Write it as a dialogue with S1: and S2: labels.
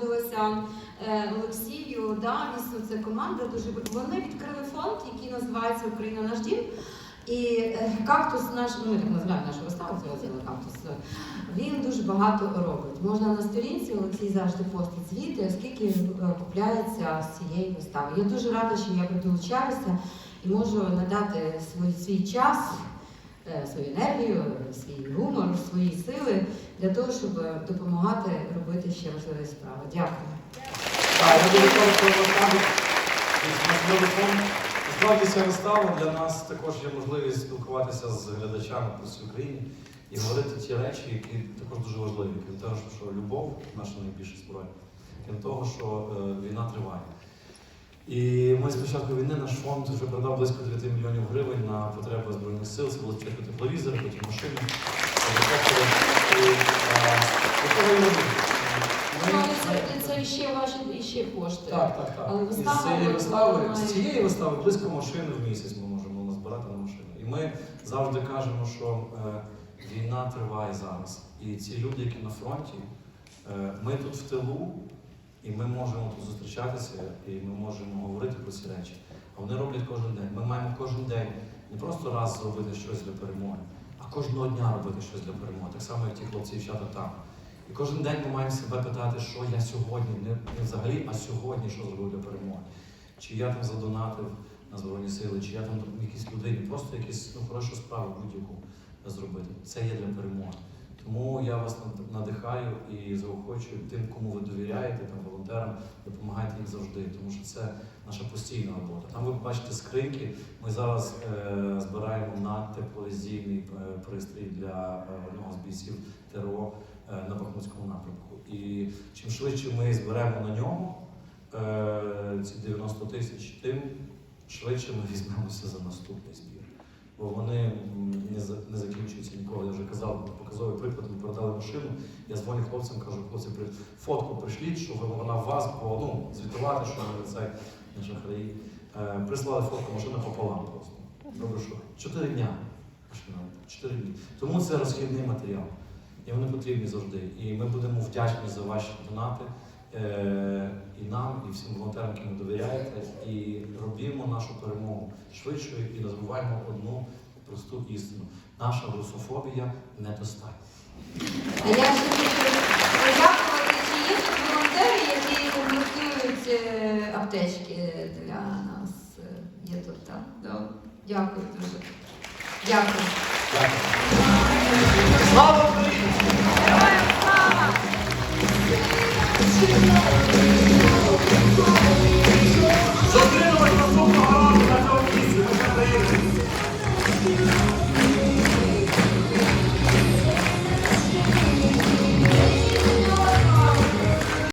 S1: подякувати е, Олексію. Да, дійсно, це команда дуже вони відкрили фонд, який називається Україна наш дім. І е, кактус наш, ну ми так називаємо нашу виставу, це кактус. Він дуже багато робить. Можна на сторінці Олексій завжди постить звіти, скільки е, купляється з цієї вистави. Я дуже рада, що я долучаюся і можу надати свій, свій час, е, свою енергію, свій гумор, свої сили для того, щоб допомагати робити ще важливі справи. Дякую.
S2: Так, я. Насправді ця вистава для нас також є можливість спілкуватися з глядачами по всій Україні і говорити ті речі, які також дуже важливі. Крім того, що любов наша найбільша зброя, крім того, що е, війна триває. І ми з початку війни наш фонд вже продав близько 9 мільйонів гривень на потреби Збройних сил. Це були спочатку тепловізори, потім машини. Е,
S1: Ну, це, ще ваші ще кошти.
S2: так, так, так.
S1: Але вистава
S2: з цієї вистави, з цієї вистави близько машини в місяць ми можемо назбирати на машину. І ми завжди кажемо, що е, війна триває зараз. І ці люди, які на фронті, е, ми тут в тилу, і ми можемо тут зустрічатися, і ми можемо говорити про ці речі. А вони роблять кожен день. Ми маємо кожен день не просто раз зробити щось для перемоги, а кожного дня робити щось для перемоги. Так само, як ті хлопці і дівчата там. І кожен день ми маємо себе питати, що я сьогодні, не, не взагалі, а сьогодні що зробив для перемоги. Чи я там задонатив на Збройні Сили, чи я там якісь людині, просто якісь ну, хорошу справу будь-яку зробити. Це є для перемоги. Тому я вас надихаю і заохочую тим, кому ви довіряєте, там, волонтерам, допомагайте їм завжди, тому що це наша постійна робота. Там ви бачите скриньки. Ми зараз е, збираємо на тепловізійний е, пристрій для е, одного з бійців ТРО е, на Бахмутському напрямку. І чим швидше ми зберемо на ньому е, ці 90 тисяч, тим швидше ми візьмемося за наступний збір. Бо вони не, не закінчуються ніколи. Я вже казав, показовий приклад, ми продали машину. Я дзвоню хлопцям, кажу, хлопці, при- фотку прийшліть, що ви- вона в вас, бо ну, звітувати, що це не шахраї. Прислали фотку машина пополам просто. Добре, що чотири дня. Машина, чотири дні. Тому це розхідний матеріал. І вони потрібні завжди. І ми будемо вдячні за ваші донати і нам, і всім волонтерам, які ви довіряєте. І робімо нашу перемогу швидшою і не забуваємо одну просту істину. Наша русофобія недостатня.
S1: А я ще хочу подякувати, чи є волонтери, які комплектують е, аптечки для нас. Е, Є тут, так? Да. Дякую дуже. Дякую.
S2: Дякую. Слава Україні!
S1: Героям слава!